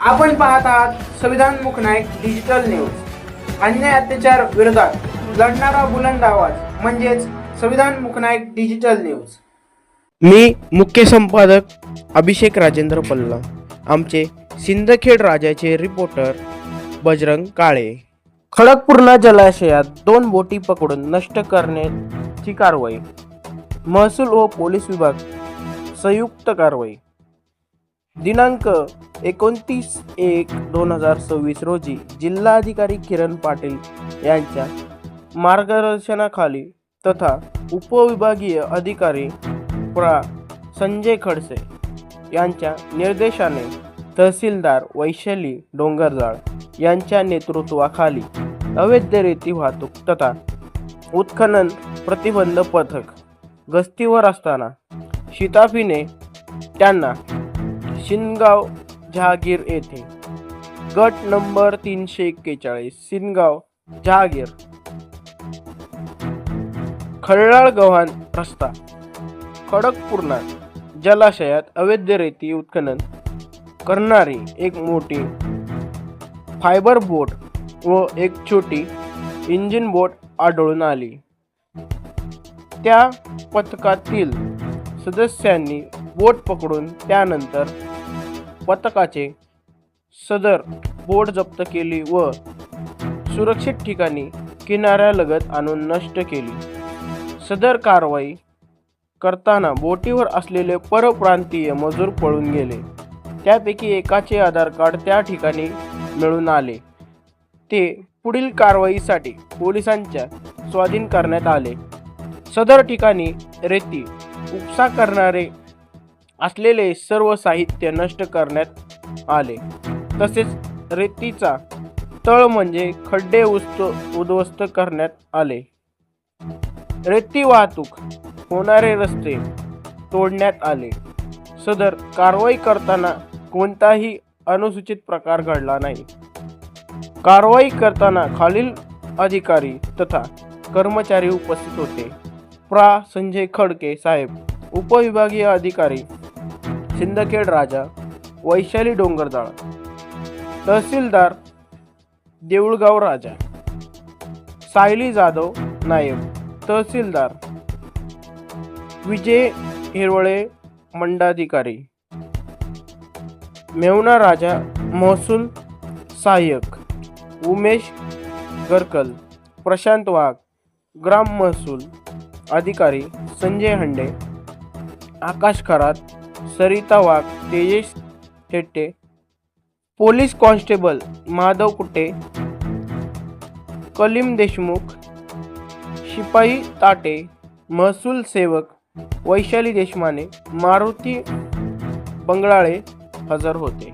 आपण पाहत आहात संविधान मुखनायक डिजिटल न्यूज अन्याय अत्याचार विरोधात लढणारा बुलंद आवाज म्हणजेच संविधान मुखनायक डिजिटल न्यूज मी मुख्य संपादक अभिषेक राजेंद्र पल्ला आमचे सिंदखेड राजाचे रिपोर्टर बजरंग काळे. खडकपूर्णा जलाशयात दोन बोटी पकडून नष्ट करण्याची कारवाई. महसूल व पोलीस विभाग संयुक्त कारवाई. दिनांक एकोणतीस एक दोन हजार सव्वीस रोजी जिल्हाधिकारी किरण पाटील यांच्या मार्गदर्शनाखाली तथा उपविभागीय अधिकारी प्रा. संजय खडसे यांच्या निर्देशाने तहसीलदार वैशाली डोंगरजाळ यांच्या नेतृत्वाखाली अवैध रेती वाहतूक तथा उत्खनन प्रतिबंध पथक गस्तीवर असताना शिताफीने त्यांना शिनगाव जहागीर येथे. गट नंबर तीनशे एक्केचाळीस शिनगाव जहागीर. खळाळ गव्हाण रस्ता. खडकपूर्णा जलाशयात अवैध रेती उत्खनन करणारी एक मोठी फायबर बोट व एक छोटी इंजिन बोट आढळून आली. त्या पथकातील सदस्यांनी बोट पकडून त्यानंतर पथकाचे सदर बोट जप्त केली व सुरक्षित ठिकाणी किनाऱ्यालगत आणून नष्ट केली. सदर कारवाई करताना बोटीवर असलेले परप्रांतीय मजूर पळून गेले. त्यापैकी एकाचे आधार कार्ड त्या ठिकाणी मिळून आले. ते पुढील कारवाईसाठी पोलिसांच्या स्वाधीन करण्यात आले. सदर ठिकाणी रेती उपसा करणारे असलेले सर्व साहित्य नष्ट करण्यात आले. तसेच रेतीचा तळ म्हणजे खड्डे उस्त उद्ध्वस्त करण्यात आले. रेती वाहतूक होणारे रस्ते तोडण्यात आले. सदर कारवाई करताना कोणताही अनुसूचित प्रकार घडला नाही. कारवाई करताना खालील अधिकारी तथा कर्मचारी उपस्थित होते. प्रा. संजय खडके साहेब उपविभागीय अधिकारी सिंदखेड राजा वैशाली डोंगरदाळ तहसीलदार देऊळगाव राजा सायली जाधव नायब तहसीलदार विजय हिरवळे मंडाधिकारी मेवना राजा महसूल सहाय्यक उमेश गरकल प्रशांत वाघ ग्राम महसूल अधिकारी संजय हंडे आकाश खरात सरिता वाघ तेजेश थेट्टे पोलीस कॉन्स्टेबल माधव कुटे कलीम देशमुख शिपाई ताटे महसूल सेवक वैशाली देशमाने मारुती बंगळाळे हजर होते.